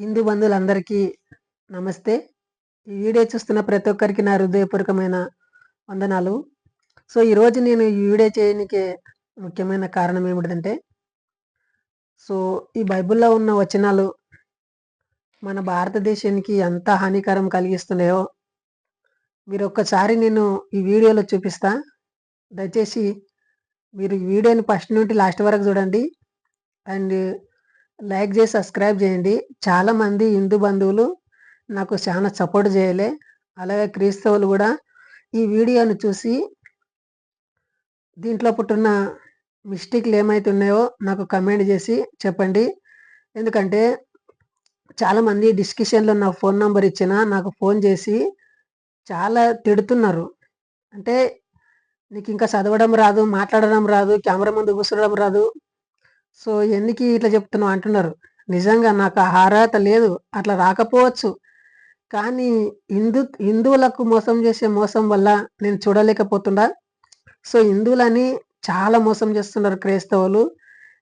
హిందూ బంధువులందరికీ నమస్తే. ఈ వీడియో చూస్తున్న ప్రతి ఒక్కరికి నా హృదయపూర్వకమైన వందనాలు. సో ఈరోజు నేను ఈ వీడియో చేయడానికి ముఖ్యమైన కారణం ఏమిటంటే సో ఈ బైబిల్లో ఉన్న వచనాలు మన భారతదేశానికి ఎంత హానికరం కలిగిస్తున్నాయో మీరు ఒక్కసారి నేను ఈ వీడియోలో చూపిస్తా. దయచేసి మీరు ఈ వీడియోని ఫస్ట్ నుండి లాస్ట్ వరకు చూడండి. అండ్ లైక్ చేసి సబ్స్క్రైబ్ చేయండి. చాలామంది హిందూ బంధువులు నాకు చాలా సపోర్ట్ చేయలే. అలాగే క్రీస్తవులు కూడా ఈ వీడియోను చూసి దీంట్లో పుట్టిన మిస్టేక్లు ఏమైతే ఉన్నాయో నాకు కమెంట్ చేసి చెప్పండి. ఎందుకంటే చాలామంది డిస్కషన్లో నా ఫోన్ నంబర్ ఇచ్చిన నాకు ఫోన్ చేసి చాలా తిడుతున్నారు. అంటే నీకు ఇంకా చదవడం రాదు మాట్లాడడం రాదు కెమెరా ముందు కూర్చోడం రాదు. సో ఎందుకు ఇట్లా చెప్తున్నావు అంటున్నారు. నిజంగా నాకు ఆ అర్హత లేదు అట్లా రాకపోవచ్చు. కానీ హిందూ హిందువులకు మోసం చేసే మోసం వల్ల నేను చూడలేకపోతున్నా. సో హిందువులని చాలా మోసం చేస్తున్నారు క్రైస్తవులు.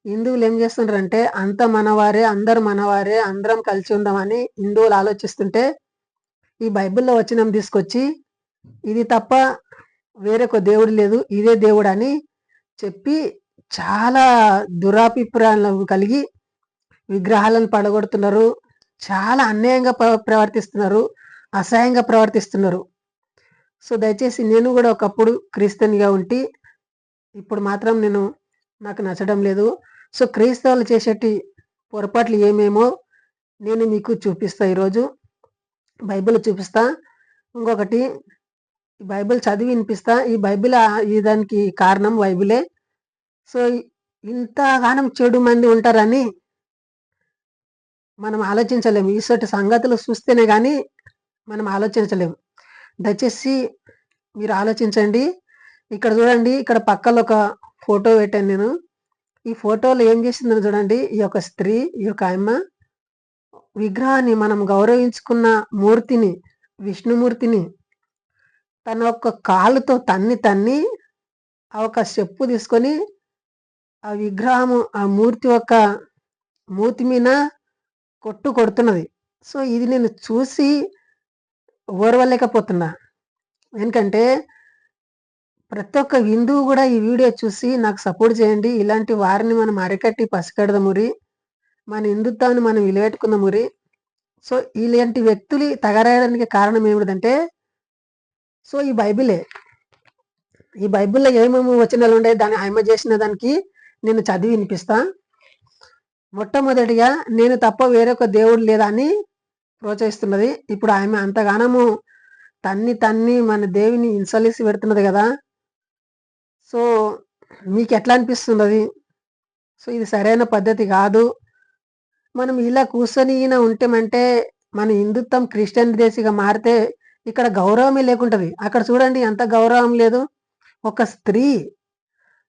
హిందువులు ఏం చేస్తున్నారంటే అంత మనవారే అందరు మనవారే అందరం కలిసి ఉందామని హిందువులు ఆలోచిస్తుంటే ఈ బైబిల్లో వచనం తీసుకొచ్చి ఇది తప్ప వేరే ఒక దేవుడు లేదు ఇదే దేవుడు అని చెప్పి చాలా దురాభిప్రాయాలు కలిగి విగ్రహాలను పడగొడుతున్నారు. చాలా అన్యాయంగా ప్రవర్తిస్తున్నారు. అసహాయంగా ప్రవర్తిస్తున్నారు. సో దయచేసి నేను కూడా ఒకప్పుడు క్రీస్తునిగా ఉండి ఇప్పుడు మాత్రం నేను నాకు నచ్చడం లేదు. సో క్రైస్తవులు చేసేటి పొరపాట్లు ఏమేమో నేను మీకు చూపిస్తా ఈరోజు. బైబిల్ చూపిస్తా. ఇంకొకటి ఈ బైబిల్ చదివి వినిపిస్తా. ఈ బైబిల్ ఈ దానికి కారణం బైబిలే. సో ఇంతగానం చెడు మంది ఉంటారని మనం ఆలోచించలేము. ఈసటి సంగతులు చూస్తేనే కానీ మనం ఆలోచించలేము. దయచేసి మీరు ఆలోచించండి. ఇక్కడ చూడండి ఇక్కడ పక్కలో ఒక ఫోటో పెట్టాను నేను. ఈ ఫోటోలో ఏం చేసిందని చూడండి. ఈ యొక్క స్త్రీ ఈ యొక్క అమ్మ విగ్రహాన్ని మనం గౌరవించుకున్న మూర్తిని విష్ణుమూర్తిని తన యొక్క కాలుతో తన్ని తన్ని ఆ ఒక చెప్పు తీసుకొని ఆ విగ్రహము ఆ మూర్తి యొక్క మూతి మీద కొట్టు కొడుతున్నది. సో ఇది నేను చూసి ఓర్వలేకపోతున్నా. ఎందుకంటే ప్రతి ఒక్క హిందువు కూడా ఈ వీడియో చూసి నాకు సపోర్ట్ చేయండి. ఇలాంటి వారిని మనం అరికట్టి పసికడదమురి మన హిందుత్వాన్ని మనం విలువెట్టుకుందామురి సో ఇలాంటి వ్యక్తులు తగరాయడానికి కారణం ఏమిటంటే సో ఈ బైబిలే. ఈ బైబిల్లో ఏమేమి వచనాలు ఉన్నాయి దాన్ని ఆయమ చేసిన దానికి నేను చదివి వినిపిస్తా. మొట్టమొదటిగా నేను తప్ప వేరొక దేవుడు లేదా అని ప్రోత్సహిస్తున్నది. ఇప్పుడు ఆమె అంతగానము తన్ని తన్ని మన దేవిని ఇన్సలిసి పెడుతున్నది కదా. సో మీకు ఎట్లా అనిపిస్తున్నది? సో ఇది సరైన పద్ధతి కాదు. మనం ఇలా కూర్చొని ఈయన ఉంటేమంటే మన హిందుత్వం క్రిస్టియన్ దేశిగా మారితే ఇక్కడ గౌరవమే లేకుంటది. అక్కడ చూడండి ఎంత గౌరవం లేదు. ఒక స్త్రీ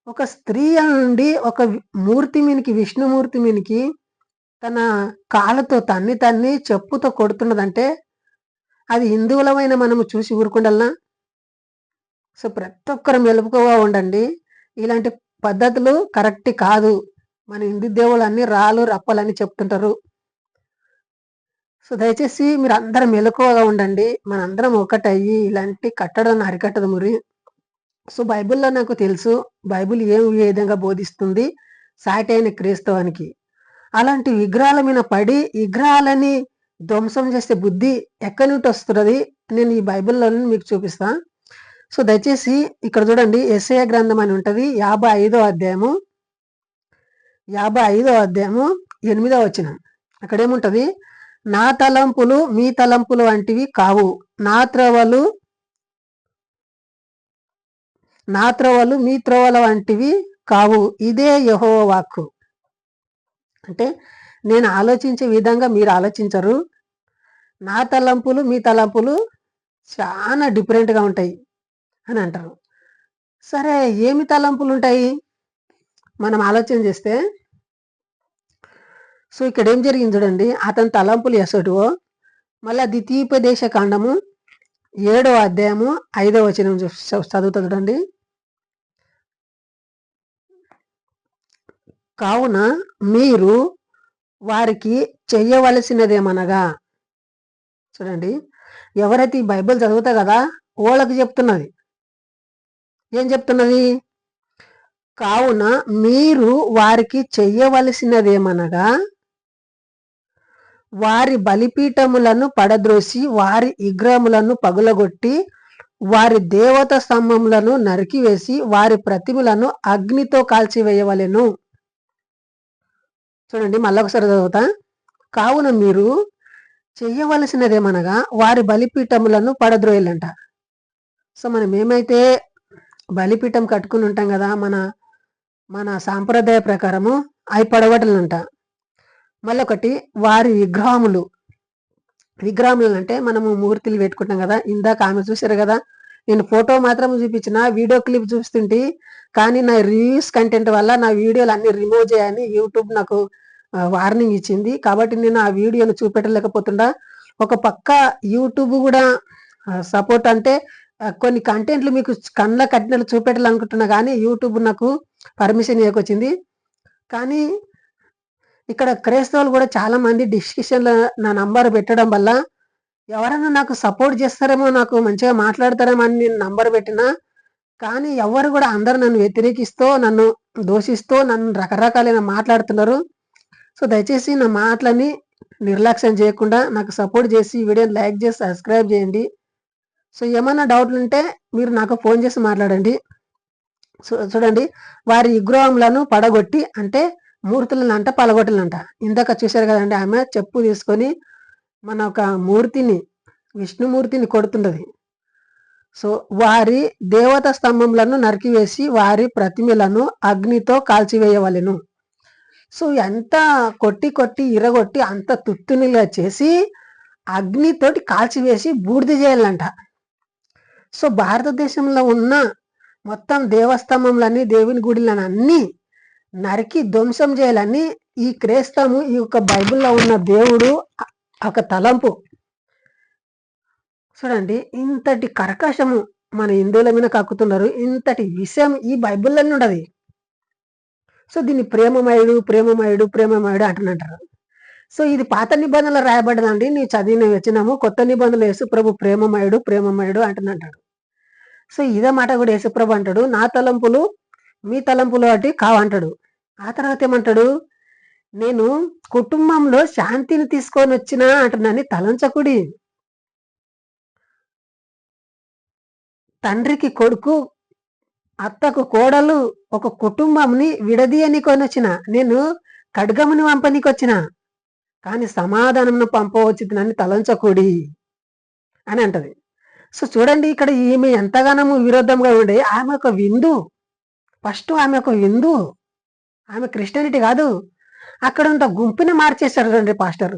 ఒక స్త్రీ నుండి ఒక మూర్తి మీనికి విష్ణుమూర్తి మీనికి తన కాళ్ళతో తన్ని తన్ని చెప్పుతో కొడుతున్నదంటే అది హిందువులమైన మనము చూసి ఊరుకుండల్నా? సో ప్రతి ఒక్కరు మెలుపుకోగా ఉండండి. ఇలాంటి పద్ధతులు కరెక్ట్ కాదు. మన హిందూ దేవుళ్ళు అన్ని రాళ్ళు రప్పలని చెప్తుంటారు. సో దయచేసి మీరు అందరం మెలకువగా ఉండండి. మనందరం ఒకటయ్యి. ఇలాంటి కట్టడం అరికట్టదు మురి. సో బైబిల్లో నాకు తెలుసు బైబిల్ ఏం ఏ విధంగా బోధిస్తుంది? సాటి అయిన క్రీస్తవానికి. అలాంటి విగ్రహాల మీద పడి విగ్రహాలని ధ్వంసం చేసే బుద్ధి ఎక్కడి నుండి వస్తున్నది? నేను ఈ బైబిల్లో మీకు చూపిస్తా. సో దయచేసి ఇక్కడ చూడండి ఎస్ఐ గ్రంథం అని ఉంటది యాభై ఐదో అధ్యాయము. యాభై ఐదో అధ్యాయము ఎనిమిదో వచ్చిన అక్కడేముంటుంది నా తలంపులు మీ తలంపులు వంటివి కావు. నా త్రవలు నా త్రోవలు మీ త్రోవల వంటివి కావు. ఇదే యహో వాక్కు. అంటే నేను ఆలోచించే విధంగా మీరు ఆలోచించరు. నా తలంపులు మీ తలంపులు చాలా డిఫరెంట్గా ఉంటాయి అని అంటారు. సరే ఏమి తలంపులు ఉంటాయి మనం ఆలోచన చేస్తే సో ఇక్కడ ఏం జరిగింది చూడండి. అతని తలంపులు ఎసటివో మళ్ళీ ద్వితీయోపదేశ కాండము ఏడో అధ్యాయము ఐదో వచనం చదువుతా చూడండి. కావున మీరు వారికి చెయ్యవలసినదేమనగా చూడండి ఎవరైతే ఈ బైబిల్ చదువుతా కదా వాళ్ళకి చెప్తున్నది. ఏం చెప్తున్నది? కావున మీరు వారికి చెయ్యవలసినదేమనగా వారి బలిపీఠములను పడద్రోసి వారి విగ్రహములను పగులగొట్టి వారి దేవత స్తంభములను నరికివేసి వారి ప్రతిమలను అగ్నితో కాల్చివేయవలెను. చూడండి మళ్ళొకసారి చదువుతా. కావున మీరు చెయ్యవలసినదేమనగా వారి బలిపీఠములను పడద్రోయలంట. సో మనం ఏమైతే బలిపీఠం కట్టుకుని ఉంటాం కదా మన మన సాంప్రదాయ ప్రకారము అవి పడవటలంట మళ్ళొకటి వారి విగ్రహములు. విగ్రహములు అంటే మనము మూర్తులు పెట్టుకుంటాం కదా ఇందాక ఆమె చూసారు కదా నేను ఫోటో మాత్రం చూపించిన వీడియో క్లిప్ చూస్తుంటే కానీ నా రివ్యూస్ కంటెంట్ వల్ల నా వీడియోలు అన్ని రిమూవ్ చేయని యూట్యూబ్ నాకు వార్నింగ్ ఇచ్చింది. కాబట్టి నేను ఆ వీడియోను చూపెట్టలేకపోతుండా ఒక పక్క యూట్యూబ్ కూడా సపోర్ట్ అంటే కొన్ని కంటెంట్లు మీకు కళ్ళ కట్టినట్లు చూపెట్టాలనుకుంటున్నా కానీ యూట్యూబ్ నాకు పర్మిషన్ ఇవ్వకొచ్చింది కానీ ఇక్కడ క్రైస్తవులు కూడా చాలామంది డిస్క్రిప్షన్లో నా నంబర్ పెట్టడం వల్ల ఎవరైనా నాకు సపోర్ట్ చేస్తారేమో నాకు మంచిగా మాట్లాడతారేమో అని నేను నంబర్ పెట్టినా కానీ ఎవరు కూడా అందరు నన్ను వ్యతిరేకిస్తూ నన్ను దోషిస్తూ నన్ను రకరకాలైన మాట్లాడుతున్నారు. సో దయచేసి నా మాటలని నిర్లక్ష్యం చేయకుండా నాకు సపోర్ట్ చేసి వీడియోని లైక్ చేసి సబ్స్క్రైబ్ చేయండి. సో ఏమైనా డౌట్లు ఉంటే మీరు నాకు ఫోన్ చేసి మాట్లాడండి. చూడండి వారి విగ్రహములను పడగొట్టి అంటే మూర్తులను అంట పలగొట్టలంట. ఇందాక చూశారు కదండి ఆమె చెప్పు తీసుకొని మన ఒక మూర్తిని విష్ణుమూర్తిని కొడుతుండది సో వారి దేవత స్తంభములను నరికివేసి వారి ప్రతిమలను అగ్నితో కాల్చివేయవలెను. సో ఎంత కొట్టి కొట్టి ఇరగొట్టి అంత తుత్తునిలా చేసి అగ్నితోటి కాల్చివేసి బూడిద చేయాలంట. సో భారతదేశంలో ఉన్న మొత్తం దేవస్తంభంలన్నీ దేవుని గుడిలను అన్నీ నరికి ధ్వంసం చేయాలని ఈ క్రైస్తము ఈ యొక్క బైబిల్లో ఉన్న దేవుడు ఒక తలంపు. చూడండి ఇంతటి కర్కశము మన హిందువుల మీద కక్కుతున్నారు. ఇంతటి విషయం ఈ బైబిల్లోనే ఉండదు. సో దీన్ని ప్రేమమయుడు ప్రేమమయుడు ప్రేమమయుడు అంటున్నంటారు. సో ఇది పాత నిబంధనలు రాయబడ్డదండి. నీ చదివిన వచ్చినాము కొత్త నిబంధనలు యేసుప్రభు ప్రేమమయుడు ప్రేమమయుడు అంటున్నంటాడు. సో ఇదే మాట కూడా యేసుప్రభు అంటాడు. నా తలంపులు మీ తలంపులు అటు కావంటాడు. ఆ తర్వాత ఏమంటాడు? నేను కుటుంబంలో శాంతిని తీసుకొని వచ్చిన అంటున్నాని తలంచకుడి. తండ్రికి కొడుకు అత్తకు కోడలు ఒక కుటుంబంని విడదీయని వచ్చిన నేను ఖడ్గముని పంపనీకి వచ్చిన కానీ సమాధానం పంపవచ్చునని తలంచకూడి అని అంటది. సో చూడండి ఇక్కడ ఈమె ఎంతగానో విరోధంగా ఉండే. ఆమె ఒక విందు. ఫస్ట్ ఆమె ఒక విందు. ఆమె క్రిస్టియానిటీ కాదు. అక్కడ ఉన్న గుంపుని మార్చేశారు రండి పాస్టర్.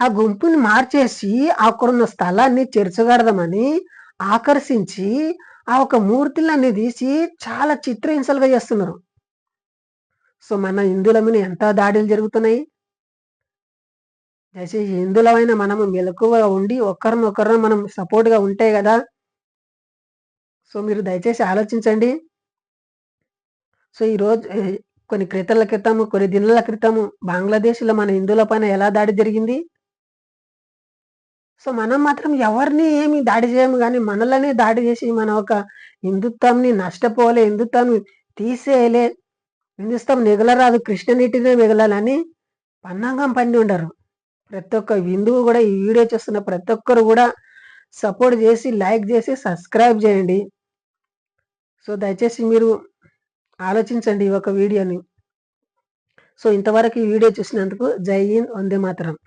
ఆ గుంపుని మార్చేసి అక్కడున్న స్థలాన్ని చేర్చగడదామని ఆకర్షించి ఆ ఒక మూర్తులన్నీ తీసి చాలా చిత్రహింసలుగా చేస్తున్నారు. సో మన హిందువుల మీద ఎంత దాడులు జరుగుతున్నాయి? దయచేసి హిందువులమైన మనము మెలకువగా ఉండి ఒకరినొకరిని మనం సపోర్ట్గా ఉంటే కదా? సో మీరు దయచేసి ఆలోచించండి. సో ఈరోజు కొన్ని క్రితల క్రితము కొన్ని దినాల క్రితము బంగ్లాదేశ్లో మన హిందువుల పైన ఎలా దాడి జరిగింది? సో మనం మాత్రం ఎవరిని ఏమి దాడి చేయము కానీ మనలనే దాడి చేసి మన ఒక హిందుత్వంని నష్టపోలే హిందుత్వాన్ని తీసేయలే హిందుత్వం మిగలరాదు కృష్ణనీటినే మిగలాలని పన్నాంగం పండి ఉండరు. ప్రతి ఒక్క హిందువు కూడా ఈ వీడియో చూస్తున్న ప్రతి ఒక్కరు కూడా సపోర్ట్ చేసి లైక్ చేసి సబ్స్క్రైబ్ చేయండి. సో దయచేసి మీరు ఆలోచించండి ఒక వీడియోని. సో ఇంతవరకు ఈ వీడియో చూసినందుకు జై హింద్ వందే మాత్రం.